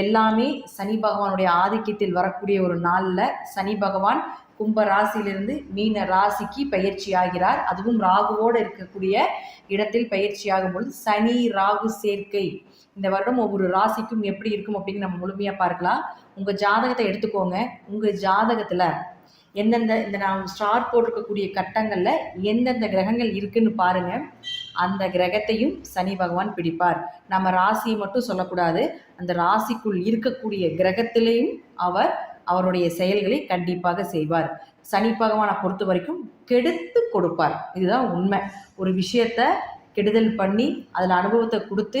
எல்லாமே சனி பகவானுடைய ஆதிக்கத்தில் வரக்கூடிய ஒரு நாளில் சனி பகவான் கும்ப ராசியிலிருந்து மீன ராசிக்கு பயிற்சி ஆகிறார். அதுவும் ராகுவோடு இருக்கக்கூடிய இடத்தில் பயிற்சி ஆகும் பொழுது சனி ராகு சேர்க்கை. இந்த வருடம் ஒவ்வொரு ராசிக்கும் எப்படி இருக்கும் அப்படின்னு நம்ம முழுமையாக பார்க்கலாம். உங்கள் ஜாதகத்தை எடுத்துக்கோங்க. உங்கள் ஜாதகத்தில் எந்தெந்த இந்த நான் ஸ்டார் போட்டிருக்கக்கூடிய கட்டங்களில் எந்தெந்த கிரகங்கள் இருக்குன்னு பாருங்க. அந்த கிரகத்தையும் சனி பகவான் பிடிப்பார். நம்ம ராசியை மட்டும் சொல்லக்கூடாது. அந்த ராசிக்குள் இருக்கக்கூடிய கிரகத்திலையும் அவர் அவருடைய செயல்களை கண்டிப்பாக செய்வார். சனி பகவானை பொறுத்த வரைக்கும் கெடுத்து கொடுப்பார். இதுதான் உண்மை. ஒரு விஷயத்த கெடுதல் பண்ணி அதில் அனுபவத்தை கொடுத்து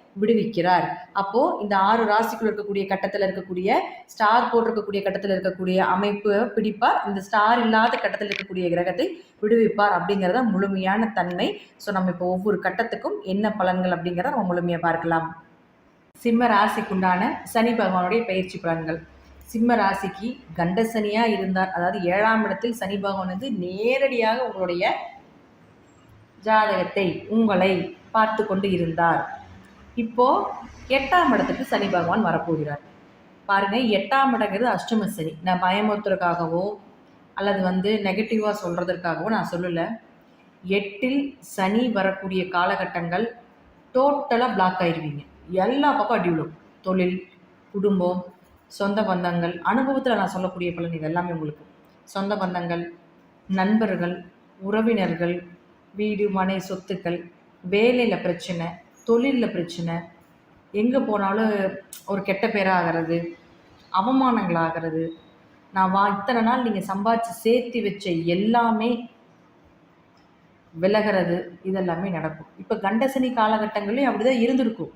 விடுவிக்கிறார். அப்போ இந்த ஆறு ராசிக்குள் இருக்கக்கூடிய கட்டத்தில் இருக்கக்கூடிய ஸ்டார் போட்டிருக்கக்கூடிய கட்டத்தில் இருக்கக்கூடிய அமைப்பு பிடிப்பார். இந்த ஸ்டார் இல்லாத கட்டத்தில் இருக்கக்கூடிய கிரகத்தை விடுவிப்பார் அப்படிங்கிறத முழுமையான தன்மை. ஸோ நம்ம இப்போ ஒவ்வொரு கட்டத்துக்கும் என்ன பலன்கள் அப்படிங்கிறத நம்ம முழுமையாக பார்க்கலாம். சிம்ம ராசிக்குண்டான சனி பகவானுடைய பயிற்சி பலன்கள். சிம்ம ராசிக்கு கண்டசனியாக இருந்தார். அதாவது ஏழாம் இடத்தில் சனி பகவான் வந்து நேரடியாக உங்களுடைய ஜாதகத்தை உங்களை பார்த்து கொண்டு இருந்தார். இப்போ எட்டாம் இடத்துக்கு சனி பகவான் வரப்போகிறார். பாருங்க எட்டாம் இடங்கிறது அஷ்டம சனி. நான் பயமுறுத்துறதுக்காகவோ அல்லது வந்து நெகட்டிவாக சொல்கிறதுக்காகவோ நான் சொல்லலை. எட்டில் சனி வரக்கூடிய காலகட்டங்கள் டோட்டலாக பிளாக் ஆயிடுவீங்க எல்லா பக்கம் அடி தொழில் குடும்பம் சொந்த பந்தங்கள் அனுபவத்தில் நான் சொல்லக்கூடிய பலன் இது எல்லாமே உங்களுக்கு. சொந்த பந்தங்கள் நண்பர்கள் உறவினர்கள் வீடு மனை சொத்துக்கள் வேலையில் பிரச்சனை தொழிலில் பிரச்சனை. எங்கே போனாலும் ஒரு கெட்ட பேராக ஆகிறது அவமானங்களாகிறது. நான் வா இத்தனை நாள் நீங்கள் சம்பாதிச்சு சேர்த்து வச்ச எல்லாமே விலகிறது இதெல்லாமே நடக்கும். இப்போ கண்டசனி காலகட்டங்களையும் அப்படி தான் இருந்திருக்கும்.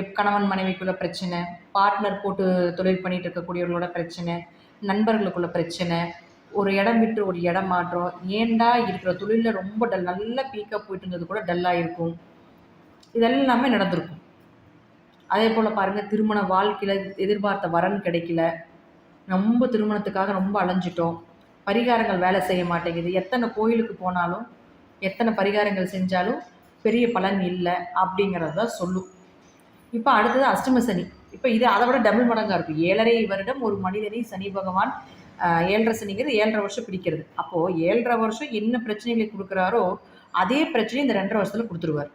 எப் கணவன் மனைவிக்குள்ள பிரச்சனை பார்ட்னர் போட்டு தொழில் பண்ணிட்டு இருக்கக்கூடியவர்களோட பிரச்சனை நண்பர்களுக்குள்ள பிரச்சனை ஒரு இடம் விட்டு ஒரு இடம் மாற்றம். ஏன்டா இருக்கிற தொழிலில் ரொம்ப டல் நல்ல பீக்காக போயிட்டு இருந்தது கூட டல்லாக இருக்கும் இதெல்லாமே நடந்திருக்கும். அதே போல் பாருங்கள் திருமண வாழ்க்கையில் எதிர்பார்த்த வரன் கிடைக்கல. ரொம்ப திருமணத்துக்காக ரொம்ப அலைஞ்சிட்டோம். பரிகாரங்கள் வேலை செய்ய மாட்டேங்குது. எத்தனை கோயிலுக்கு போனாலும் எத்தனை பரிகாரங்கள் செஞ்சாலும் பெரிய பலன் இல்லை அப்படிங்கிறது தான் சொல்லும். இப்போ அடுத்தது அஷ்டம சனி. இப்போ இது அதை விட டபுள் மடங்காக இருக்கும் ஏழரை வருடம் ஒரு மனிதனை சனி பகவான் ஏழரை சனிங்கிறது ஏழரை வருஷம் பிடிக்கிறது. அப்போது ஏழரை வருஷம் என்ன பிரச்சனைகளை கொடுக்குறாரோ அதே பிரச்சனை இந்த ரெண்டரை வருஷத்தில் கொடுத்துருவார்.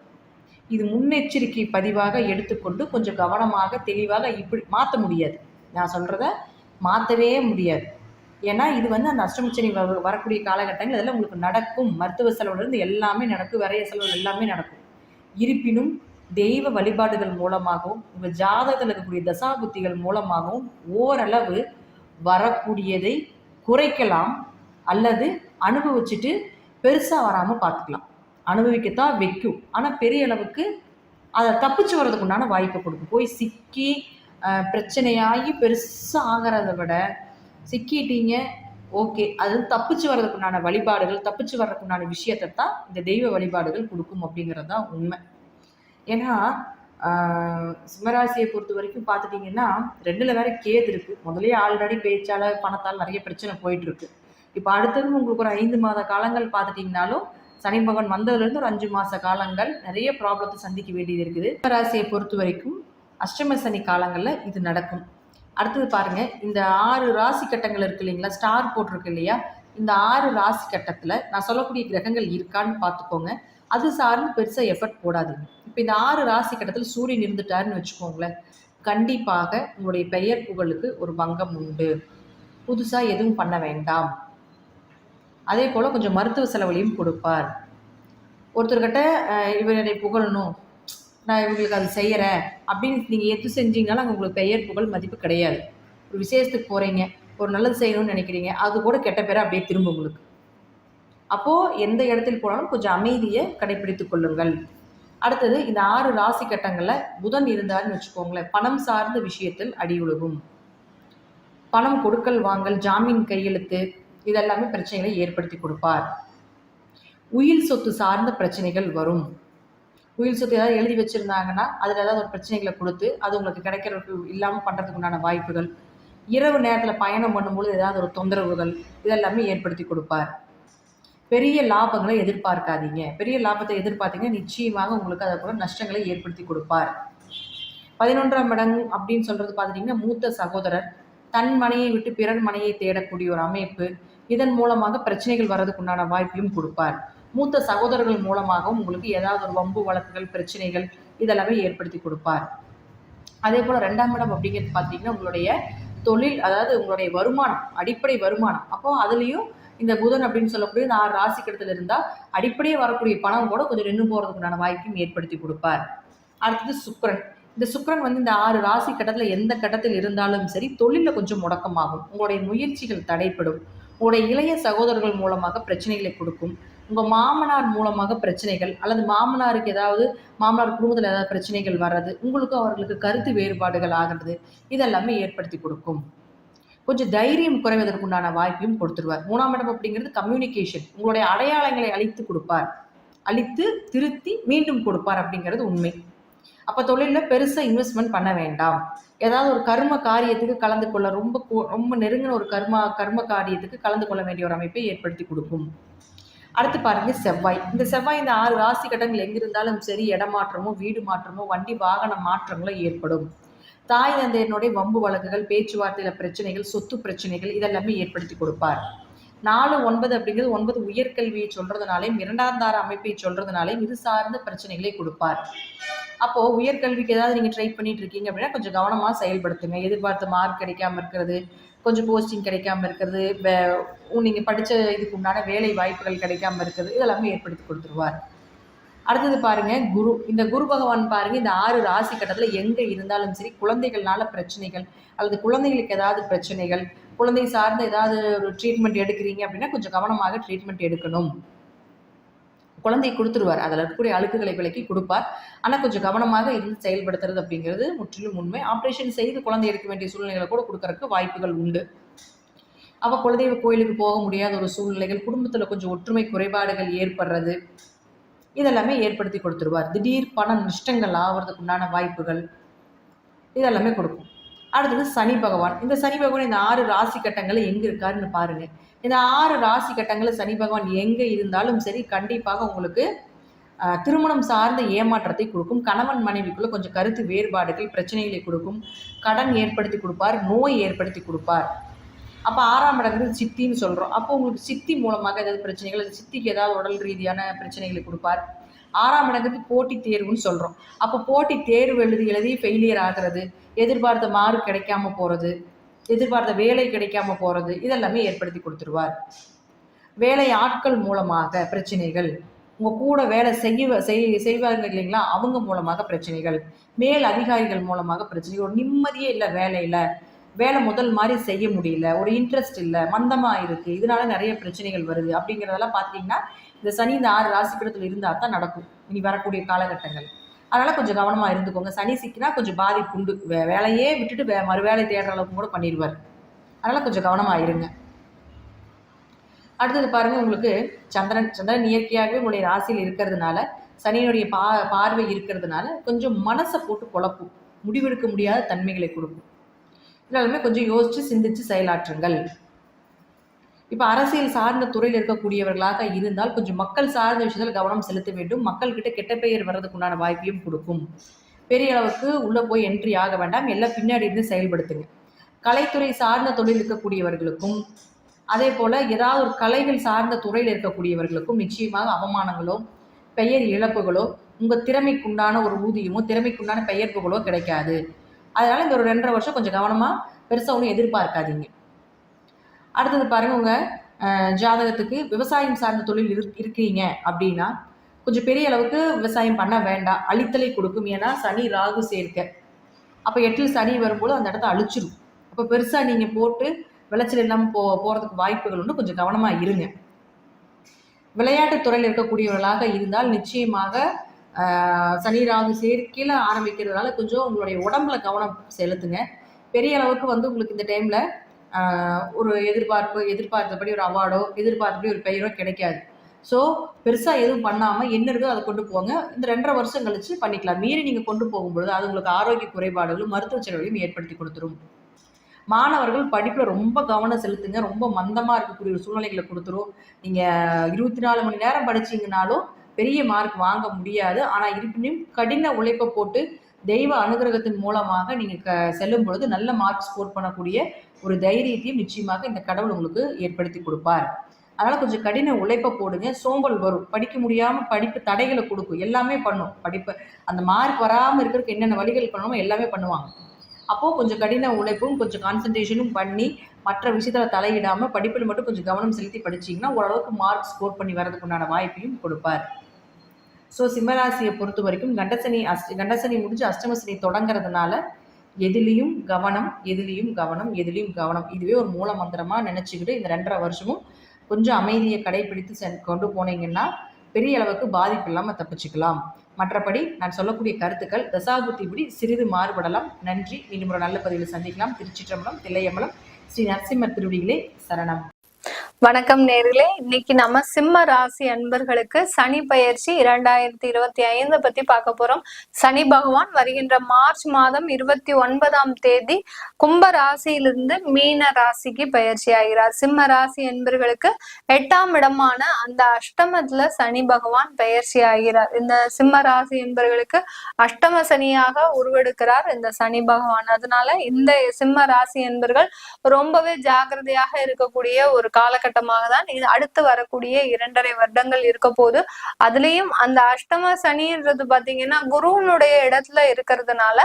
இது முன்னெச்சரிக்கை பதிவாக எடுத்துக்கொண்டு கொஞ்சம் கவனமாக தெளிவாக இப்படி மாற்ற முடியாது. நான் சொல்கிறத மாற்றவே முடியாது. ஏன்னா இது வந்து அந்த அஷ்டமிச்சனி வ- வரக்கூடிய காலகட்டங்கள் இதெல்லாம் உங்களுக்கு நடக்கும். மருத்துவ செலவுலேருந்து எல்லாமே நடக்கும். விரைய செலவு எல்லாமே நடக்கும். இருப்பினும் தெய்வ வழிபாடுகள் மூலமாகவும் உங்கள் ஜாதகத்தில் இருக்கக்கூடிய தசாபுத்திகள் மூலமாகவும் ஓரளவு வரக்கூடியதை குறைக்கலாம் அல்லது அனுபவிச்சுட்டு பெருசாக வராமல் பார்த்துக்கலாம். அனுபவிக்கத்தான் வைக்கும். ஆனால் பெரிய அளவுக்கு அதை தப்பிச்சு வர்றதுக்கு உண்டான வாய்ப்பை கொடுக்கும். போய் சிக்கி பிரச்சனையாகி பெருசாக ஆகிறத விட சிக்கிட்டீங்க ஓகே. அது தப்பிச்சு வர்றதுக்குண்டான வழிபாடுகள் தப்பிச்சு வர்றதுக்குண்டான விஷயத்தை தான் இந்த தெய்வ வழிபாடுகள் கொடுக்கும் அப்படிங்கிறது தான் உண்மை. ஏன்னா சிம்மராசியை பொறுத்த வரைக்கும் பார்த்துட்டிங்கன்னா ரெண்டில் வேற கேது இருக்குது முதலே ஆல்ரெடி பேச்சால் பணத்தால் நிறைய பிரச்சனை போயிட்டுருக்கு இப்போ அடுத்தது உங்களுக்கு ஒரு ஐந்து மாத காலங்கள் பார்த்துட்டிங்கனாலும் சனி பகவான் வந்ததுலேருந்து ஒரு அஞ்சு மாத காலங்கள் நிறைய ப்ராப்ளத்தை சந்திக்க வேண்டியது இருக்குது. ராசியை பொறுத்த வரைக்கும் அஷ்டம சனி காலங்களில் இது நடக்கும். அடுத்தது பாருங்க இந்த ஆறு ராசி கட்டங்கள் இருக்கு இல்லைங்களா? ஸ்டார் போட்டிருக்கு இல்லையா? இந்த ஆறு ராசி கட்டத்தில் நான் சொல்லக்கூடிய கிரகங்கள் இருக்கான்னு பார்த்துக்கோங்க. அது சார்ந்து பெருசாக எஃபர்ட் போடாதீங்க. இப்போ இந்த ஆறு ராசி கட்டத்தில் சூரியன் இருந்துட்டாருன்னு வச்சுக்கோங்களேன் கண்டிப்பாக உங்களுடைய பெயர் புகழுக்கு ஒரு பங்கம் உண்டு. புதுசாக எதுவும் பண்ண வேண்டாம். அதே போல் கொஞ்சம் மருத்துவ செலவுலையும் கொடுப்பார். ஒருத்தர்கிட்ட இவர் என்னை புகழணும். நான் இவங்களுக்கு அது செய்கிறேன் அப்படின்னு நீங்கள் எது செஞ்சீங்கனாலும் அங்கே உங்களுக்கு பெயர் புகழ் மதிப்பு கிடையாது. ஒரு விசேஷத்துக்கு போகிறீங்க ஒரு நல்லது செய்யணும்னு நினைக்கிறீங்க. அது கூட கெட்ட பேரை அப்படியே திரும்ப உங்களுக்கு. அப்போது எந்த இடத்தில் போனாலும் கொஞ்சம் அமைதியை கடைபிடித்து கொள்ளுங்கள். அடுத்தது இந்த ஆறு ராசி கட்டங்களில் புதன் இருந்தாருன்னு வச்சுக்கோங்களேன். பணம் சார்ந்த விஷயத்தில் அடி உழுகும் பணம் கொடுக்கல் வாங்கல் ஜாமீன் கையெழுத்து இதெல்லாமே பிரச்சனைகளை ஏற்படுத்தி கொடுப்பார். உயில் சொத்து சார்ந்த பிரச்சனைகள் வரும். உயில் சொத்து ஏதாவது எழுதி வச்சுருந்தாங்கன்னா அதில் ஏதாவது ஒரு பிரச்சனைகளை கொடுத்து அது உங்களுக்கு கிடைக்கிறதுக்கு இல்லாமல் பண்ணுறதுக்கு உண்டான வாய்ப்புகள். இரவு நேரத்தில் பயணம் பண்ணும்பொழுது ஏதாவது ஒரு தொந்தரவுகள் இதெல்லாமே ஏற்படுத்தி கொடுப்பார். பெரிய லாபங்களை எதிர்பார்க்காதீங்க. பெரிய லாபத்தை எதிர்பார்த்தீங்கன்னா நிச்சயமாக உங்களுக்கு அதை கூட நஷ்டங்களை ஏற்படுத்தி கொடுப்பார். பதினொன்றாம் இடம் அப்படின்னு சொல்றது பார்த்துட்டிங்கன்னா மூத்த சகோதரர். தன் மனையை விட்டு பிறர் மனையை தேடக்கூடிய ஒரு அமைப்பு. இதன் மூலமாக பிரச்சனைகள் வர்றதுக்கு உண்டான வாய்ப்பையும் கொடுப்பார். மூத்த சகோதரர்கள் மூலமாகவும் உங்களுக்கு ஏதாவது ஒரு வம்பு வழக்குகள் பிரச்சனைகள் இதெல்லாமே ஏற்படுத்தி கொடுப்பார். அதே போல் ரெண்டாம் இடம் அப்படிங்கிறது பார்த்தீங்கன்னா உங்களுடைய தொழில் அதாவது உங்களுடைய வருமானம் அடிப்படை வருமானம். அப்போ அதுலேயும் இந்த புதன் அப்படின்னு சொல்லக்கூடிய இந்த ஆறு ராசி கிடத்துல இருந்தால் அடிப்படையே வரக்கூடிய பணம் கூட கொஞ்சம் நின்று போகிறதுக்குண்டான வாய்ப்பையும் ஏற்படுத்தி கொடுப்பார். அடுத்தது சுக்கரன். இந்த சுக்கரன் வந்து இந்த ஆறு ராசி கட்டத்தில் எந்த கட்டத்தில் இருந்தாலும் சரி தொழிலில் கொஞ்சம் முடக்கமாகும். உங்களுடைய முயற்சிகள் தடைப்படும் உங்களுடைய இளைய சகோதரர்கள் மூலமாக பிரச்சனைகளை கொடுக்கும். உங்கள் மாமனார் மூலமாக பிரச்சனைகள் அல்லது மாமனாருக்கு ஏதாவது மாமனார் குடும்பத்தில் ஏதாவது பிரச்சனைகள் வர்றது உங்களுக்கும் அவர்களுக்கு கருத்து வேறுபாடுகள் ஆகிறது இதெல்லாமே ஏற்படுத்தி கொடுக்கும். கொஞ்சம் தைரியம் குறைவதற்குண்டான வாய்ப்பையும் கொடுத்துருவார். மூணாம் இடம் அப்படிங்கிறது கம்யூனிகேஷன் உங்களுடைய அடையாளங்களை அழித்து கொடுப்பார். அழித்து திருத்தி மீண்டும் கொடுப்பார் அப்படிங்கிறது உண்மை. அப்போ தொழிலில் பெருசாக இன்வெஸ்ட்மெண்ட் பண்ண வேண்டாம். ஏதாவது ஒரு கர்ம காரியத்துக்கு கலந்து கொள்ள ரொம்ப ரொம்ப நெருங்கின ஒரு கர்ம கர்ம காரியத்துக்கு கலந்து கொள்ள வேண்டிய ஒரு அமைப்பை ஏற்படுத்தி கொடுக்கும். அடுத்து பாருங்க செவ்வாய். இந்த செவ்வாய் இந்த ஆறு ராசி கட்டங்கள் எங்கிருந்தாலும் சரி இடமாற்றமோ வீடு மாற்றமோ வண்டி வாகன மாற்றங்களோ ஏற்படும். தாய் தந்தையனுடைய வம்பு வழக்குகள் பேச்சுவார்த்தையில பிரச்சனைகள் சொத்து பிரச்சனைகள் இதெல்லாமே ஏற்படுத்தி கொடுப்பார். நாலு ஒன்பது அப்படிங்கிறது ஒன்பது உயர்கல்வியை சொல்றதுனாலையும் இரண்டாம் தார அமைப்பை சொல்றதுனாலையும் இது சார்ந்த பிரச்சனைகளை கொடுப்பார். அப்போ உயர்கல்விக்கு ஏதாவது நீங்க ட்ரை பண்ணிட்டு இருக்கீங்க அப்படின்னா கொஞ்சம் கவனமா செயல்படுத்துங்க. எதிர்பார்த்த மார்க் கிடைக்காம இருக்கிறது கொஞ்சம் போஸ்டிங் கிடைக்காம இருக்கிறது உ- நீங்க படிச்ச இதுக்கு உண்டான வேலை வாய்ப்புகள் கிடைக்காம இருக்கிறது இதெல்லாமே ஏற்படுத்தி கொடுத்துருவார். அடுத்தது பாருங்க குரு. இந்த குரு பகவான் பாருங்க இந்த ஆறு ராசி கட்டத்துல எங்க இருந்தாலும் சரி குழந்தைகள்னால பிரச்சனைகள் அல்லது குழந்தைகளுக்கு ஏதாவது பிரச்சனைகள் குழந்தை சார்ந்த ஏதாவது ஒரு ட்ரீட்மெண்ட் எடுக்கிறீங்க அப்படின்னா கொஞ்சம் கவனமாக ட்ரீட்மெண்ட் எடுக்கணும். குழந்தை கொடுத்துருவார் அதில் இருக்கக்கூடிய அழுக்குகளை விலக்கி கொடுப்பார். ஆனால் கொஞ்சம் கவனமாக இருந்து செயல்படுத்துறது அப்படிங்கிறது முற்றிலும் உண்மை. ஆப்ரேஷன் செய்து குழந்தை எடுக்க வேண்டிய சூழ்நிலைகளை கூட கொடுக்கறதுக்கு வாய்ப்புகள் உண்டு. அவள் குலதெய்வ கோயிலுக்கு போக முடியாத ஒரு சூழ்நிலைகள் குடும்பத்தில் கொஞ்சம் ஒற்றுமை குறைபாடுகள் ஏற்படுறது இதெல்லாமே ஏற்படுத்தி கொடுத்துருவார் திடீர் பண நஷ்டங்கள் ஆகிறதுக்கு உண்டான வாய்ப்புகள் இதெல்லாமே கொடுக்கும். அடுத்தது சனி பகவான். இந்த சனி பகவான் இந்த ஆறு ராசி கட்டங்களில் எங்கே இருக்காருன்னு பாருங்கள் இந்த ஆறு ராசி கட்டங்களில் சனி பகவான் எங்கே இருந்தாலும் சரி கண்டிப்பாக உங்களுக்கு திருமணம் சார்ந்த ஏமாற்றத்தை கொடுக்கும். கணவன் மனைவிக்குள்ளே கொஞ்சம் கருத்து வேறுபாடுகள் பிரச்சனைகளை கொடுக்கும். கடன் ஏற்படுத்தி கொடுப்பார் நோய் ஏற்படுத்தி கொடுப்பார். அப்போ ஆறாம் இடங்கிறது சித்தின்னு சொல்கிறோம் அப்போ உங்களுக்கு சித்தி மூலமாக ஏதாவது பிரச்சனைகள் சித்திக்கு ஏதாவது உடல் ரீதியான பிரச்சனைகளை கொடுப்பார். ஆறாம் இடங்கிறது போட்டி தேர்வுன்னு சொல்கிறோம் அப்போ போட்டி தேர்வு எழுதி எழுதி ஃபெயிலியர் ஆகிறது எதிர்பார்த்த மார்க் கிடைக்காம போகிறது எதிர்பார்த்த வேலை கிடைக்காம போகிறது இதெல்லாமே ஏற்படுத்தி கொடுத்துருவார். வேலை ஆட்கள் மூலமாக பிரச்சனைகள் உங்கள் கூட வேலை செய்ய செய் செய்வாங்க இல்லைங்களா? அவங்க மூலமாக பிரச்சனைகள் மேல் அதிகாரிகள் மூலமாக பிரச்சனைகள் ஒரு நிம்மதியே இல்லை வேலையில். வேலை முதல் மாதிரி செய்ய முடியல ஒரு இன்ட்ரெஸ்ட் இல்லை மந்தமாக இருக்குது இதனால நிறைய பிரச்சனைகள் வருது. அப்படிங்கிறதெல்லாம் பார்த்தீங்கன்னா இந்த சனி இந்த ஆறு ராசிக்கிடத்தில் இருந்தால் தான் நடக்கும். இனி வரக்கூடிய காலகட்டங்கள். அதனால் கொஞ்சம் கவனமாக இருந்துக்கோங்க. சனி சிக்கினா கொஞ்சம் பாதிப்பு உண்டு. வே வேலையே விட்டுட்டு வே மறு வேலை தேடுற அளவுக்கு கூட பண்ணிடுவார். அதனால் கொஞ்சம் கவனமாக இருங்க. அடுத்தது பாருங்க உங்களுக்கு சந்திரன் சந்திரன் இயற்கையாகவே உங்களுடைய ராசியில் இருக்கிறதுனால சனியினுடைய பா பார்வை இருக்கிறதுனால கொஞ்சம் மனசை போட்டு குழப்பும். முடிவெடுக்க முடியாத தன்மைகளை கொடுக்கும். இருந்தாலுமே கொஞ்சம் யோசிச்சு சிந்திச்சு செயலாற்றுங்கள். இப்போ அரசியல் சார்ந்த துறையில் இருக்கக்கூடியவர்களாக இருந்தால் கொஞ்சம் மக்கள் சார்ந்த விஷயத்தில் கவனம் செலுத்த வேண்டும். மக்கள்கிட்ட கெட்ட பெயர் வர்றதுக்கு உண்டான வாய்ப்பையும் கொடுக்கும். பெரிய அளவுக்கு உள்ளே போய் என்ட்ரி ஆக வேண்டாம். எல்லாம் பின்னாடி இருந்து செயல்படுத்துங்க. கலைத்துறை சார்ந்த தொழில் இருக்கக்கூடியவர்களுக்கும் அதே போல் ஏதாவது ஒரு கலைகள் சார்ந்த துறையில் இருக்கக்கூடியவர்களுக்கும் நிச்சயமாக அவமானங்களோ பெயர் இழப்புகளோ உங்கள் திறமைக்குண்டான ஒரு ஊதியமோ திறமைக்குண்டான பெயர் புகழோ கிடைக்காது. அதனால் இந்த ஒரு ரெண்டரை வருஷம் கொஞ்சம் கவனமாக பெருசாக ஒன்றும் எதிர்பார்க்காதீங்க. அடுத்தது பாருங்க உங்கள் ஜாதகத்துக்கு விவசாயம் சார்ந்த தொழில் இரு இருக்கிறீங்க அப்படின்னா கொஞ்சம் பெரிய அளவுக்கு விவசாயம் பண்ண வேண்டாம். அழித்தலை கொடுக்கும். ஏன்னா சனி ராகு சேர்க்க. அப்போ எட்டில் சனி வரும்போது அந்த இடத்த அழிச்சிடும் அப்போ பெருசாக நீங்கள் போட்டு விளைச்சல் இல்லாமல் போ போகிறதுக்கு வாய்ப்புகள் உண்டு. கொஞ்சம் கவனமாக இருங்க. விளையாட்டுத் துறையில் இருக்கக்கூடியவர்களாக இருந்தால் நிச்சயமாக சனி ராகு சேர்க்கையில் ஆரம்பிக்கிறதுனால கொஞ்சம் உங்களுடைய உடம்புல கவனம் செலுத்துங்க. பெரிய அளவுக்கு வந்து உங்களுக்கு இந்த டைமில் ஒரு எதிர்பார்ப்பு எதிர்பார்த்தபடி ஒரு அவார்டோ எதிர்பார்த்தபடி ஒரு பெயரோ கிடைக்காது. ஸோ பெருசாக எதுவும் பண்ணாமல் என்ன இருக்கோ அதை கொண்டு போங்க. இந்த ரெண்டரை வருஷம் கழிச்சு பண்ணிக்கலாம். மீறி நீங்கள் கொண்டு போகும்பொழுது அது உங்களுக்கு ஆரோக்கிய குறைபாடுகளும் மருத்துவ செலவையும் ஏற்படுத்தி கொடுத்துரும். மாணவர்கள் படிப்பில் ரொம்ப கவனம் செலுத்துங்க. ரொம்ப மந்தமாக இருக்கக்கூடிய ஒரு சூழ்நிலைகளை கொடுத்துரும். நீங்கள் இருபத்தி நாலு மணி நேரம் படிச்சிங்கனாலும் பெரிய மார்க் வாங்க முடியாது. ஆனால் இருப்பினும் கடின உழைப்பை போட்டு தெய்வ அனுகிரகத்தின் மூலமாக நீங்கள் க செல்லும் பொழுது நல்ல மார்க் ஸ்கோர் பண்ணக்கூடிய ஒரு தைரியத்தையும் நிச்சயமாக இந்த கடவுள் உங்களுக்கு ஏற்படுத்தி கொடுப்பார். அதனால் கொஞ்சம் கடின உழைப்பை போடுங்க. சோம்பல் வரும். படிக்க முடியாமல் படிப்பு தடைகளை கொடுக்கும். எல்லாமே பண்ணும். படிப்பு அந்த மார்க் வராமல் இருக்கிறதுக்கு என்னென்ன வழிகள் பண்ணணுமோ எல்லாமே பண்ணுவாங்க. அப்போது கொஞ்சம் கடின உழைப்பும் கொஞ்சம் கான்சன்ட்ரேஷனும் பண்ணி மற்ற விஷயத்தில் தலையிடாமல் படிப்பில் மட்டும் கொஞ்சம் கவனம் செலுத்தி படிச்சீங்கன்னா ஓரளவுக்கு மார்க் ஸ்கோர் பண்ணி வரதுக்கு உண்டான வாய்ப்பையும் கொடுப்பார். ஸோ சிம்மராசியை பொறுத்த வரைக்கும் கண்டசனி அஷ்ட கண்டசனி முடிஞ்சு அஷ்டமசனி தொடங்குறதுனால எதுலேயும் கவனம் எதுலேயும் கவனம் எதுலேயும் கவனம். இதுவே ஒரு மூல மந்திரமாக நினச்சிக்கிட்டு இந்த ரெண்டரை வருஷமும் கொஞ்சம் அமைதியை கடைபிடித்து சென் கொண்டு போனீங்கன்னா பெரிய அளவுக்கு பாதிப்பு இல்லாமல் தப்பிச்சுக்கலாம். மற்றபடி நான் சொல்லக்கூடிய கருத்துக்கள் தசாபுத்திபடி சிறிது மாறுபடலாம். நன்றி. மீண்டும் ஒரு நல்ல பதிவில் சந்திக்கலாம். திருச்சிற்றம்பலம் தில்லையம்பலம் ஸ்ரீ நரசிம்மர் திருவடிகளே சரணம். வணக்கம் நேர்களே. இன்னைக்கு நம்ம சிம்ம ராசி அன்பர்களுக்கு சனி பயிற்சி இரண்டாயிரத்தி இருபத்தி ஐந்து பத்தி பார்க்க போறோம். சனி பகவான் வருகின்ற மார்ச் மாதம் இருபத்தி ஒன்பதாம் தேதி கும்ப ராசியிலிருந்து மீன ராசிக்கு பயிற்சி ஆகிறார். சிம்ம ராசி அன்பர்களுக்கு எட்டாம் இடமான அந்த அஷ்டமத்துல சனி பகவான் பயிற்சி ஆகிறார். இந்த சிம்ம ராசி என்பர்களுக்கு அஷ்டம சனியாக உருவெடுக்கிறார் இந்த சனி பகவான். அதனால இந்த சிம்ம ராசி என்பர்கள் ரொம்பவே ஜாக்கிரதையாக இருக்கக்கூடிய ஒரு காலகட்டம் காலகட்டமாக தான் இது அடுத்து வரக்கூடிய இரண்டரை வருடங்கள் இருக்க போது அதுலயும் அந்த அஷ்டம சனின்றது பாத்தீங்கன்னா குருவனுடைய இடத்துல இருக்கிறதுனால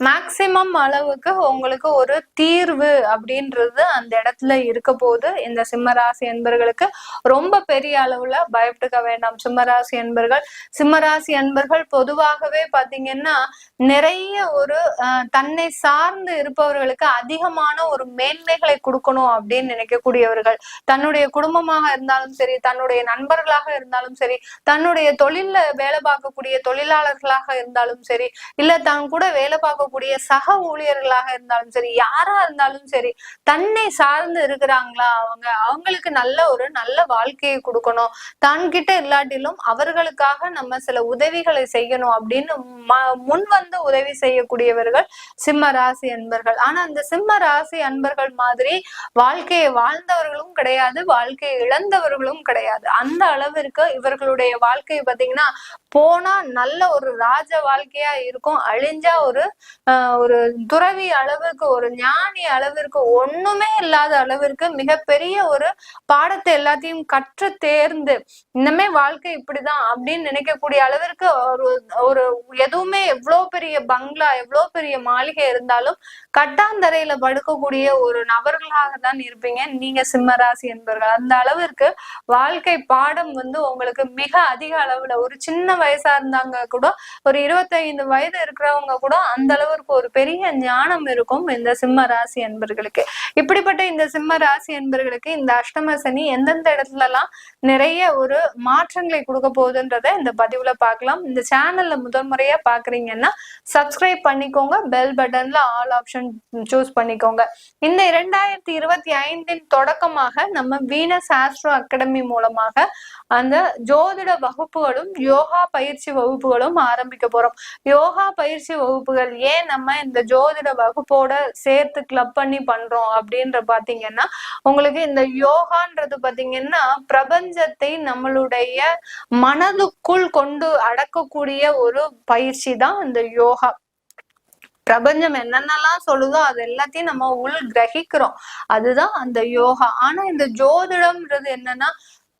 மேக்சிமம் அளவுக்கு உங்களுக்கு ஒரு தீர்வு அப்படின்றது அந்த இடத்துல இருக்க போது இந்த சிம்மராசி என்பர்களுக்கு ரொம்ப பெரிய அளவுல பயப்பட்டுக்க வேண்டாம். சிம்மராசி என்பர்கள் சிம்மராசி என்பர்கள் பொதுவாகவே பாத்தீங்கன்னா நிறைய ஒரு அஹ், தன்னை சார்ந்து இருப்பவர்களுக்கு அதிகமான ஒரு மேன்மைகளை கொடுக்கணும் அப்படின்னு நினைக்கக்கூடியவர்கள். தன்னுடைய குடும்பமாக இருந்தாலும் சரி தன்னுடைய நண்பர்களாக இருந்தாலும் சரி தன்னுடைய தொழில்ல வேலை பார்க்கக்கூடிய தொழிலாளர்களாக இருந்தாலும் சரி இல்ல தான் கூட வேலை பார்க்க இருக்கக்கூடிய சக ஊழியர்களாக இருந்தாலும் சரி யாரா இருந்தாலும் சரி தன்னை சார்ந்து இருக்கிறாங்களா அவங்க? அவங்களுக்கு நல்ல ஒரு நல்ல வாழ்க்கையை கொடுக்கணும். தான் கிட்ட இல்லாட்டிலும் அவர்களுக்காக நம்ம சில உதவிகளை செய்யணும் அப்படின்னு முன் வந்து உதவி செய்யக்கூடியவர்கள் சிம்ம ராசி அன்பர்கள். ஆனா அந்த சிம்ம ராசி அன்பர்கள் மாதிரி வாழ்க்கையை வாழ்ந்தவர்களும் கிடையாது வாழ்க்கையை இழந்தவர்களும் கிடையாது. அந்த அளவிற்கு இவர்களுடைய வாழ்க்கை பாத்தீங்கன்னா போனா நல்ல ஒரு ராஜ வாழ்க்கையா இருக்கும். அழிஞ்சா ஒரு ஒரு துறவி அளவிற்கு ஒரு ஞானி அளவிற்கு ஒண்ணுமே இல்லாத அளவிற்கு மிகப்பெரிய ஒரு பாடத்தை எல்லாத்தையும் கற்று தேர்ந்து இன்னமே வாழ்க்கை இப்படிதான் அப்படின்னு நினைக்கக்கூடிய அளவிற்கு ஒரு ஒரு எதுவுமே எவ்வளவு பெரிய பங்களா எவ்வளவு பெரிய மாளிகை இருந்தாலும் கட்டாந்தரையில படுக்கக்கூடிய ஒரு நபர்களாக தான் இருப்பீங்க. நீங்க சிம்மராசி என்பவர்கள் அந்த அளவிற்கு வாழ்க்கை பாடம் வந்து உங்களுக்கு மிக அதிக அளவுல ஒரு சின்ன வயசா இருந்தாங்க கூட ஒரு இருபத்தைந்து வயது இருக்கிறவங்க கூட அந்த அளவுக்கு ஒரு பெரிய ஞானம் இருக்கும் இந்த சிம்ம ராசி என்பர்களுக்கு. இப்படிப்பட்ட இந்த சிம்ம ராசி என்பர்களுக்கு இந்த அஷ்டம சனி எந்தெந்த இடத்துல எல்லாம் நிறைய ஒரு மாற்றங்களை கொடுக்க போகுதுன்றத இந்த பதிவுல பார்க்கலாம். இந்த சேனல்ல முதல் முறையா பாக்குறீங்கன்னா சப்ஸ்கிரைப் பண்ணிக்கோங்க பெல் பட்டன்ல ஆல் ஆப்ஷன் சூஸ் பண்ணிக்கோங்க. இந்த இரண்டாயிரத்தி இருபத்தி ஐந்தின் தொடக்கமாக நம்ம வீனஸ் ஆஸ்ட்ரோ அகாடமி மூலமாக அந்த ஜோதிட வகுப்புகளும் யோகா பயிற்சி வகுப்புகளும் ஆரம்பிக்க போறோம். யோகா பயிற்சி வகுப்புகள் ஏன் நம்ம இந்த ஜோதிட வகுப்போட சேர்த்து கிளப் பண்ணி பண்றோம் அப்படின்ற பாத்தீங்கன்னா உங்களுக்கு இந்த யோகான்றது பாத்தீங்கன்னா பிரபஞ்சத்தை நம்மளுடைய மனதுக்குள் கொண்டு அடக்கக்கூடிய ஒரு பயிற்சி தான் இந்த யோகா. பிரபஞ்சம் என்னென்னலாம் சொல்லுதோ அது எல்லாத்தையும் நம்ம உள் கிரகிக்கிறோம். அதுதான் அந்த யோகா. ஆனா இந்த ஜோதிடம்ன்றது என்னன்னா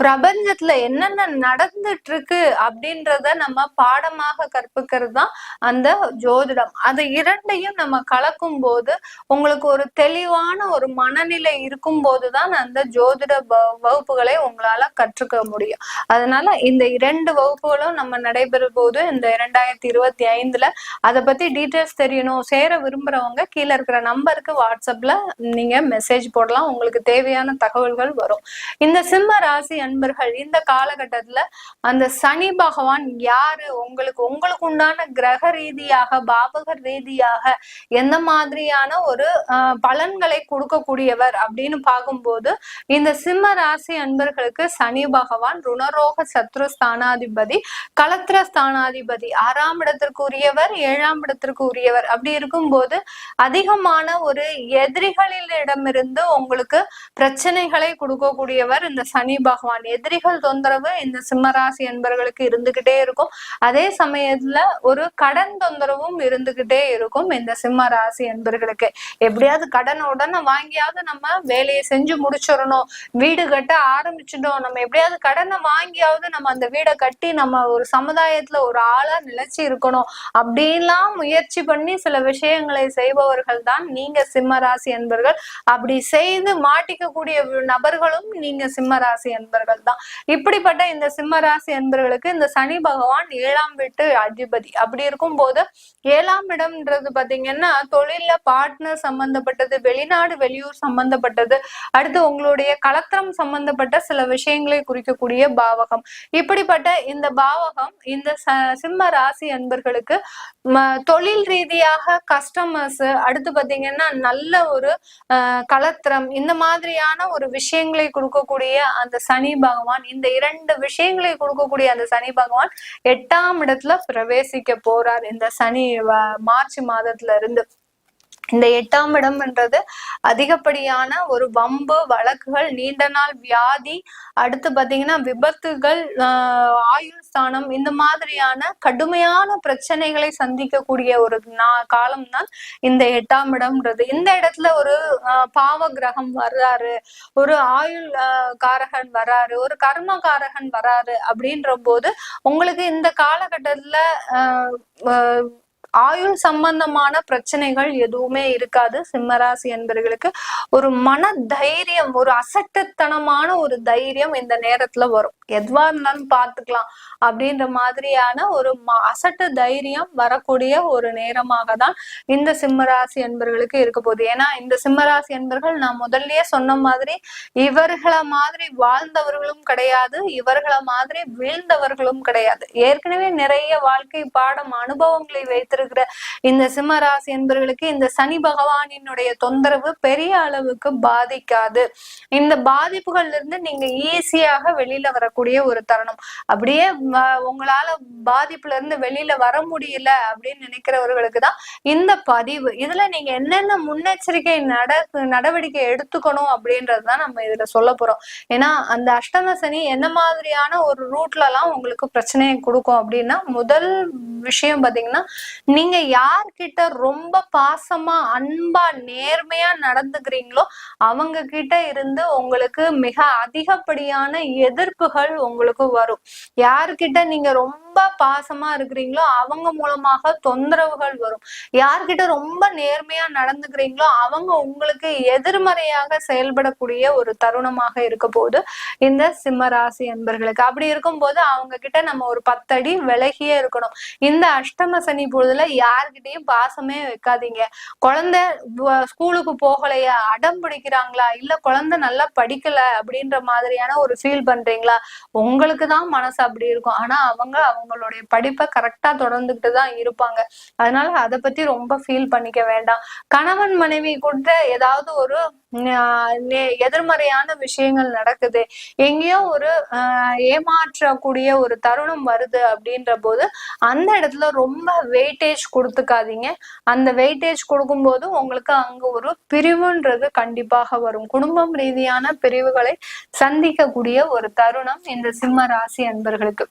பிரபஞ்சத்துல என்னென்ன நடந்துட்டு இருக்கு அப்படின்றத நம்ம பாடமாக கற்பிக்கிறது தான் அந்த ஜோதிடம். அது இரண்டையும் நம்ம கலக்கும் போது உங்களுக்கு ஒரு தெளிவான ஒரு மனநிலை இருக்கும் போதுதான் அந்த ஜோதிட வ- வகுப்புகளை உங்களால கற்றுக்க முடியும். அதனால இந்த இரண்டு வகுப்புகளும் நம்ம நடைபெறும் போது இந்த இரண்டாயிரத்தி இருபத்தி ஐந்துல அதை பத்தி டீட்டெயில்ஸ் தெரியணும். சேர விரும்புறவங்க கீழே இருக்கிற நம்பருக்கு வாட்ஸ்அப்ல நீங்க மெசேஜ் போடலாம். உங்களுக்கு தேவையான தகவல்கள் வரும். இந்த சிம்ம ராசி நண்பர்கள் இந்த காலகட்டத்துல அந்த சனி பகவான் யாரு? உங்களுக்கு உங்களுக்கு உண்டான கிரக ரீதியாக பாபக ரீதியாக எந்த மாதிரியான ஒரு பலன்களை கொடுக்கக்கூடியவர் அப்படின்னு பார்க்கும்போது இந்த சிம்ம ராசி அன்பர்களுக்கு சனி பகவான் ருணரோக சத்ரு ஸ்தானாதிபதி கலத்திர ஸ்தானாதிபதி ஆறாம் இடத்திற்கு உரியவர் ஏழாம் இடத்திற்கு உரியவர் அப்படி இருக்கும்போது அதிகமான ஒரு எதிரிகளிடமிருந்து உங்களுக்கு பிரச்சனைகளை கொடுக்கக்கூடியவர் இந்த சனி பகவான். எதிரிகள் தொந்தரவு இந்த சிம்மராசி என்பர்களுக்கு இருந்துகிட்டே இருக்கும். அதே சமயத்துல ஒரு கடன் தொந்தரவும் இருந்துகிட்டே இருக்கும் இந்த சிம்ம ராசி என்பர்களுக்கு எப்படியாவது கடன் உடனே வாங்கியாவது நம்ம வேலையை செஞ்சு முடிச்சிடணும். வீடு கட்ட ஆரம்பிச்சிட்டோம். நம்ம எப்படியாவது கடனை வாங்கியாவது நம்ம அந்த வீடை கட்டி நம்ம ஒரு சமுதாயத்துல ஒரு ஆளா நிலைச்சு இருக்கணும். அப்படின்லாம் முயற்சி பண்ணி சில விஷயங்களை செய்பவர்கள் தான் நீங்க சிம்ம ராசி என்பர்கள் அப்படி செய்து மாட்டிக்கக்கூடிய நபர்களும் நீங்க சிம்ம ராசி என்பர்கள் தான். இப்படிப்பட்ட இந்த சிம்ம ராசி என்பர்களுக்கு இந்த சனி பகவான் ஏழாம் வீட்டு அதிபதி. அப்படி இருக்கும் போது ஏழாம் இடம்ன்றது பாத்தீங்கன்னா தொழில பார்ட்னர் சம்பந்தப்பட்டது வெளிநாடு வெளியூர் சம்பந்தப்பட்டது அடுத்து உங்களுடைய கலத்திரம் சம்பந்தப்பட்ட சில விஷயங்களை குறிக்கக்கூடிய பாவகம். இப்படிப்பட்ட இந்த பாவகம் இந்த சிம்ம ராசி அன்பர்களுக்கு தொழில் ரீதியாக கஸ்டமர்ஸ் அடுத்து பாத்தீங்கன்னா நல்ல ஒரு கலத்திரம் இந்த மாதிரியான ஒரு விஷயங்களை கொடுக்கக்கூடிய அந்த சனி பகவான் இந்த இரண்டு விஷயங்களை கொடுக்கக்கூடிய அந்த சனி பகவான் எட்டாம் இடத்துல பிரவேசிக்க போறார். இந்த சனி வ- மார்ச் மாதத்துல இருந்து. இந்த எட்டாம் இடம்ன்றது அதிகப்படியான ஒரு வம்பு வழக்குகள் நீண்ட நாள் வியாதி அடுத்து பாத்தீங்கன்னா விபத்துகள் ஆயுள் ஸ்தானம் இந்த மாதிரியான கடுமையான பிரச்சனைகளை சந்திக்கக்கூடிய ஒரு நா- காலம்தான் இந்த எட்டாம் இடம்ன்றது. இந்த இடத்துல ஒரு பாவ கிரகம் வர்றாரு ஒரு ஆயுள் காரகன் வராரு ஒரு கர்ம காரகன் வராரு அப்படின்ற போது உங்களுக்கு இந்த காலகட்டத்துல ஆயுள் சம்பந்தமான பிரச்சனைகள் எதுவுமே இருக்காது. சிம்மராசி என்பவர்களுக்கு ஒரு மன தைரியம் ஒரு அசட்டுத்தனமான ஒரு தைரியம் இந்த நேரத்துல வரும். எதுவா இருந்தாலும் பாத்துக்கலாம் அப்படின்ற மாதிரியான ஒரு அசட்டு தைரியம் வரக்கூடிய ஒரு நேரமாக தான் இந்த சிம்மராசி என்பர்களுக்கு இருக்க போகுது. ஏன்னா இந்த சிம்மராசி என்பர்கள் நான் முதல்லயே சொன்ன மாதிரி இவர்களை மாதிரி வாழ்ந்தவர்களும் கிடையாது இவர்களை மாதிரி வீழ்ந்தவர்களும் கிடையாது. ஏற்கனவே நிறைய வாழ்க்கை பாடம் அனுபவங்களை வைத்திருக்கிற இந்த சிம்மராசி என்பர்களுக்கு என்பவர்களுக்கு இந்த சனி பகவானினுடைய தொந்தரவு பெரிய அளவுக்கு பாதிக்காது. இந்த பாதிப்புகள்ல இருந்து நீங்க ஈஸியாக வெளியில வரக்கூடிய ஒரு தருணம். அப்படியே உங்களால பாதிப்புல இருந்து வெளியில வர முடியல அப்படின்னு நினைக்கிறவர்களுக்கு தான் இந்த பதிவு. இதுல நீங்க என்னென்ன முன்னெச்சரிக்கை நட நடவடிக்கை எடுத்துக்கணும் அப்படின்றது தான் நம்ம இதுல சொல்ல போறோம். ஏன்னா அந்த அஷ்டம சனி என்ன மாதிரியான ஒரு ரூட்ல எல்லாம் உங்களுக்கு பிரச்சனையை கொடுக்கும் அப்படின்னா முதல் விஷயம் பாத்தீங்கன்னா நீங்க யார்கிட்ட ரொம்ப பாசமா அன்பா நேர்மையா நடந்துக்கிறீங்களோ அவங்க கிட்ட இருந்து உங்களுக்கு மிக அதிகப்படியான எதிர்ப்புகள் உங்களுக்கு வரும். யாருக்கிட்ட நீங்க ரொம்ப பாசமா இருக்கிறீங்களோ அவங்க மூலமாக தொந்தரவுகள் வரும். யார்கிட்ட ரொம்ப நேர்மையா நடந்துக்கிறீங்களோ அவங்க உங்களுக்கு எதிர்மறையாக செயல்படக்கூடிய ஒரு தருணமாக இருக்க போது இந்த சிம்மராசி என்பர்களுக்கு அப்படி இருக்கும்போது அவங்க கிட்ட நம்ம ஒரு பத்தடி விலகியே இருக்கணும். இந்த அஷ்டம சனி பொழுதுல யார்கிட்டயும் பாசமே வைக்காதீங்க. குழந்தை ஸ்கூலுக்கு போகலையா அடம் பிடிக்கிறாங்களா இல்ல குழந்தை நல்லா படிக்கல அப்படின்ற மாதிரியான ஒரு ஃபீல் பண்றீங்களா? உங்களுக்கு தான் மனசு அப்படி இருக்கும். ஆனா அவங்க அவங்க அவங்களுடைய படிப்பை கரெக்டா தொடர்ந்துகிட்டு தான் இருப்பாங்க. அதனால அதை பத்தி ரொம்ப ஃபீல் பண்ணிக்க வேண்டாம். கணவன் மனைவி கூட ஏதாவது ஒரு எதிர்மறையான விஷயங்கள் நடக்குது. எங்கேயோ ஒரு ஏமாற்றக்கூடிய ஒரு தருணம் வருது அப்படின்ற போது அந்த இடத்துல ரொம்ப வெயிட்டேஜ் கொடுத்துக்காதீங்க. அந்த வெயிட்டேஜ் கொடுக்கும்போது உங்களுக்கு அங்க ஒரு பிரிவுன்றது கண்டிப்பாக வரும். குடும்பம் ரீதியான பிரிவுகளை சந்திக்கக்கூடிய ஒரு தருணம் இந்த சிம்ம ராசி அன்பர்களுக்கு.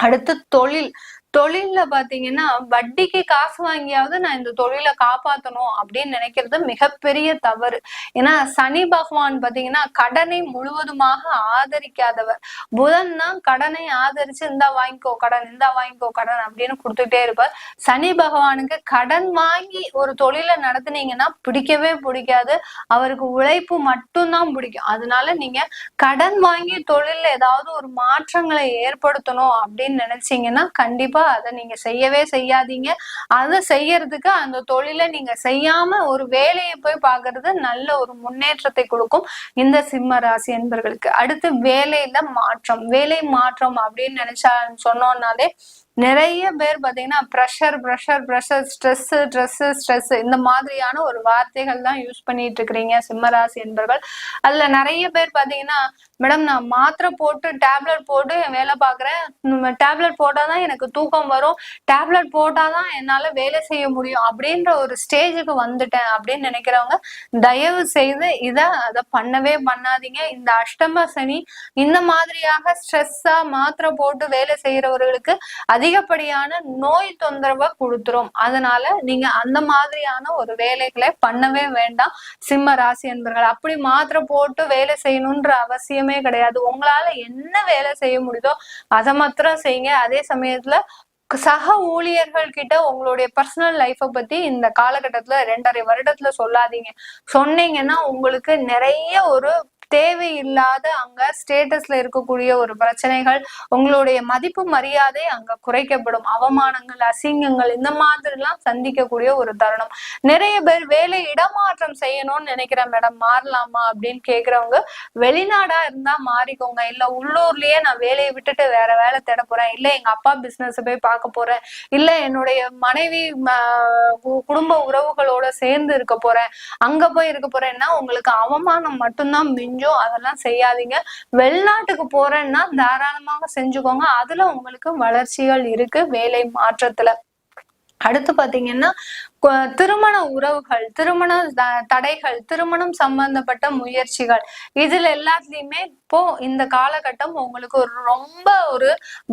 அடுத்து தொழில் தொழில்ல பாத்தீங்கன்னா வட்டிக்கு காசு வாங்கியாவது நான் இந்த தொழிலை காப்பாத்தணும் அப்படின்னு நினைக்கிறது மிகப்பெரிய தவறு. ஏன்னா சனி பகவான் பாத்தீங்கன்னா கடனை முழுவதுமாக ஆதரிக்காதவர். புதன் தான் கடனை ஆதரிச்சு இந்தா வாங்கிக்கோ கடன் இந்தா வாங்கிக்கோ கடன் அப்படின்னு கொடுத்துட்டே இருப்பார். சனி பகவானுக்கு கடன் வாங்கி ஒரு தொழிலை நடத்துனீங்கன்னா பிடிக்கவே பிடிக்காது. அவருக்கு உழைப்பு மட்டும்தான் பிடிக்கும். அதனால நீங்க கடன் வாங்கி தொழில்ல ஏதாவது ஒரு மாற்றங்களை ஏற்படுத்தணும் அப்படின்னு நினைச்சீங்கன்னா கண்டிப்பா அதை நீங்க செய்யவே செய்யாதீங்க. அதை செய்யறதுக்கு அந்த தொழிலை நீங்க செய்யாம ஒரு வேலையை போய் பாக்குறது நல்ல ஒரு முன்னேற்றத்தை கொடுக்கும் இந்த சிம்ம ராசி என்பர்களுக்கு. அடுத்து வேலையில மாற்றம் வேலை மாற்றம் அப்படின்னு நினைச்சா சொன்னோம்னாலே நிறைய பேர் பாத்தீங்கன்னா pressure pressure pressure stress stress stress இந்த மாதிரியான ஒரு வார்த்தைகள் தான் யூஸ் பண்ணிட்டு இருக்கிறீங்க சிம்மராசி என்பர்கள். அதுல நிறைய பேர் பாத்தீங்கன்னா மேடம் நான் மாத்திரை போட்டு டேப்லெட் போட்டு வேலை பார்க்குறேன். டேப்லெட் போட்டாதான் எனக்கு தூக்கம் வரும். டேப்லெட் போட்டாதான் என்னால வேலை செய்ய முடியும். அப்படின்ற ஒரு ஸ்டேஜுக்கு வந்துட்டேன் அப்படின்னு நினைக்கிறவங்க தயவு செய்து இதை அதை பண்ணவே பண்ணாதீங்க. இந்த அஷ்டம சனி இந்த மாதிரியாக ஸ்ட்ரெஸ்ஸா மாத்திரை போட்டு வேலை செய்யறவர்களுக்கு அதிகப்படியான நோய் தொந்தரவை கொடுத்துரும். அதனால நீங்க அந்த மாதிரியான ஒரு வேலைகளை பண்ணவே வேண்டாம். சிம்ம ராசி என்பர்கள் அப்படி மாத்திரை போட்டு வேலை செய்யணும்ன்ற அவசியமே கிடையாது. உங்களால என்ன வேலை செய்ய முடியுதோ அதை மாத்திரம் செய்யுங்க. அதே சமயத்துல சக ஊழியர்கள் கிட்ட உங்களுடைய பர்சனல் லைஃப பத்தி இந்த காலகட்டத்துல ரெண்டரை வருடத்துல சொல்லாதீங்க. சொன்னீங்கன்னா உங்களுக்கு நிறைய ஒரு தேவையில்லாத அங்க ஸ்டேட்டஸ்ல இருக்கக்கூடிய ஒரு பிரச்சனைகள் உங்களுடைய மதிப்பு மரியாதை அங்க குறைக்கப்படும். அவமானங்கள் அசிங்கங்கள் இந்த மாதிரி எல்லாம் சந்திக்கக்கூடிய ஒரு தருணம். நிறைய பேர் வேலை இடமாற்றம் செய்யணும்னு நினைக்கிறேன் மேடம் மாறலாமா? அப்படின்னு கேக்குறவங்க வெளிநாடா இருந்தா மாறிக்கோங்க. இல்ல உள்ளூர்லயே நான் வேலையை விட்டுட்டு வேற வேலை தேட போறேன். இல்ல எங்க அப்பா பிசினஸ் போய் பார்க்க போறேன். இல்ல என்னுடைய மனைவி குடும்ப உறவுகளோட சேர்ந்து இருக்க போறேன். அங்க போய் இருக்க போறேன்னா உங்களுக்கு அவமானம் மட்டும்தான் மிஞ்சும். அதெல்லாம் செய்யாதீங்க. வெளிநாட்டுக்கு போறேன்னா தாராளமாக செஞ்சுக்கோங்க. அதுல உங்களுக்கு வளர்ச்சிகள் இருக்கு வேலை மாற்றத்துல. அடுத்து பாத்தீங்கன்னா திருமண உறவுகள் திருமண த- தடைகள் திருமணம் சம்பந்தப்பட்ட முயற்சிகள். இதுல எல்லாத்துலயுமே இப்போ இந்த காலகட்டம் உங்களுக்கு ஒரு ரொம்ப ஒரு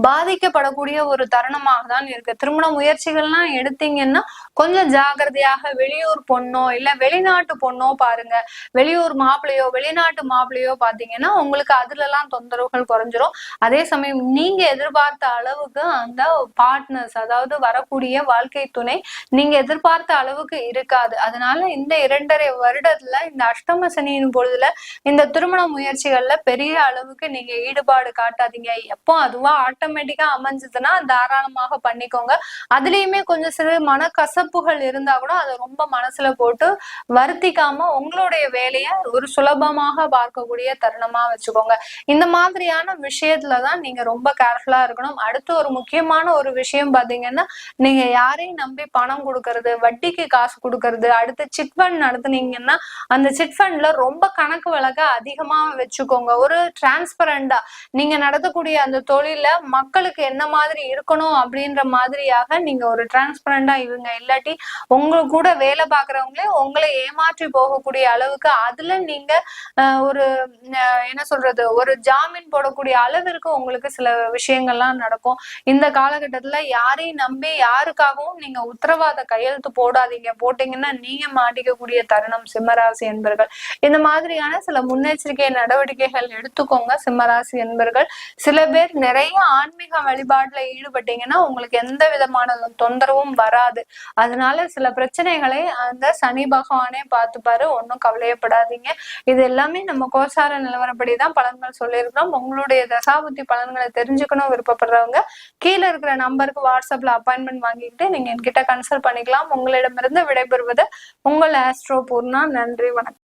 பாதிக்கப்படக்கூடிய ஒரு தருணமாக தான் இருக்கு. திருமண முயற்சிகள்லாம் எடுத்தீங்கன்னா கொஞ்சம் ஜாகிரதையாக வெளியூர் பொண்ணோ இல்ல வெளிநாட்டு பொண்ணோ பாருங்க. வெளியூர் மாப்பிள்ளையோ வெளிநாட்டு மாப்பிள்ளையோ பாத்தீங்கன்னா உங்களுக்கு அதுல எல்லாம் தொந்தரவுகள் குறைஞ்சிரும். அதே சமயம் நீங்க எதிர்பார்த்த அளவுக்கு அந்த பார்ட்னர்ஸ் அதாவது வரக்கூடிய வாழ்க்கை துணை நீங்க எதிர்பார்த்த அளவுக்கு இருக்காது. அதனால இந்த இரண்டரை வருடத்துல இந்த அஷ்டம சனியின் பொழுதுல இந்த திருமண முயற்சிகள்ல பெரிய அளவுக்கு நீங்க ஈடுபாடு காட்டாதீங்க. எப்போ அதுவா ஆட்டோமேட்டிக்கா அமைஞ்சதுன்னா தாராளமாக பண்ணிக்கோங்க. அதுலயுமே கொஞ்சம் சிறு மனக்கசப்புகள் இருந்தா கூட அதை ரொம்ப மனசுல போட்டு வருத்திக்காம உங்களுடைய வேலையை ஒரு சுலபமாக பார்க்கக்கூடிய தருணமா வச்சுக்கோங்க. இந்த மாதிரியான விஷயத்துலதான் நீங்க ரொம்ப கேர்ஃபுல்லா இருக்கணும். அடுத்து ஒரு முக்கியமான ஒரு விஷயம் பாத்தீங்கன்னா நீங்க யாரையும் நம்பி பணம் கொடுக்கறது வட்டிக்கு காசு கொடுக்கறது அடுத்து சிட் ஃபண்ட் நடத்துனீங்கன்னா அந்த சிட் ஃபண்ட்ல ரொம்ப கணக்கு வழக்க அதிகமா வச்சுக்கோங்க. ஒரு டிரான்ஸ்பரண்டா நீங்க நடத்தக்கூடிய அந்த தொழில மக்களுக்கு என்ன மாதிரி இருக்கணும் அப்படின்ற மாதிரியாக நீங்க ஒரு டிரான்ஸ்பரண்டா இவங்க இல்லாட்டி உங்களுக்கு கூட வேலை பாக்குறவங்களே உங்களை ஏமாற்றி போகக்கூடிய அளவுக்கு அதுல நீங்க ஒரு என்ன சொல்றது ஒரு ஜாமீன் போடக்கூடிய அளவிற்கு உங்களுக்கு சில விஷயங்கள்லாம் நடக்கும். இந்த காலகட்டத்துல யாரையும் நம்பி யாருக்காகவும் நீங்க உத்தரவாத கையெழுத்து போடாதீங்க. போட்டீங்கன்னா நீங்க மாட்டிக்கக்கூடிய தருணம் சிம்மராசி என்பர்கள். இந்த மாதிரியான சில முன்னெச்சரிக்கை நடவடிக்கைகள் எடுத்துக்கோங்க சிம்மராசி என்பர்கள். சில பேர் நிறைய ஆன்மீக வழிபாட்டுல ஈடுபட்டீங்கன்னா உங்களுக்கு எந்த விதமான தொந்தரவும் வராது. அதனால சில பிரச்சனைகளை அந்த சனி பகவானே பார்த்துப்பாரு. ஒன்றும் கவலையப்படாதீங்க. இது எல்லாமே நம்ம கோசார நிலவரப்படி தான் பலன்கள் சொல்லியிருக்கிறோம். உங்களுடைய தசாபுத்தி பலன்களை தெரிஞ்சுக்கணும் விருப்பப்படுறவங்க கீழே இருக்கிற நம்பருக்கு வாட்ஸ்அப்ல அப்பாயின்மெண்ட் வாங்கிக்கிட்டு நீங்க என்கிட்ட கன்சல்ட் பண்ணிக்கலாம். உங்களிடமிருந்து விடைபெறுவது உங்கள் ஆஸ்ட்ரோ பூர்ணா. நன்றி வணக்கம்.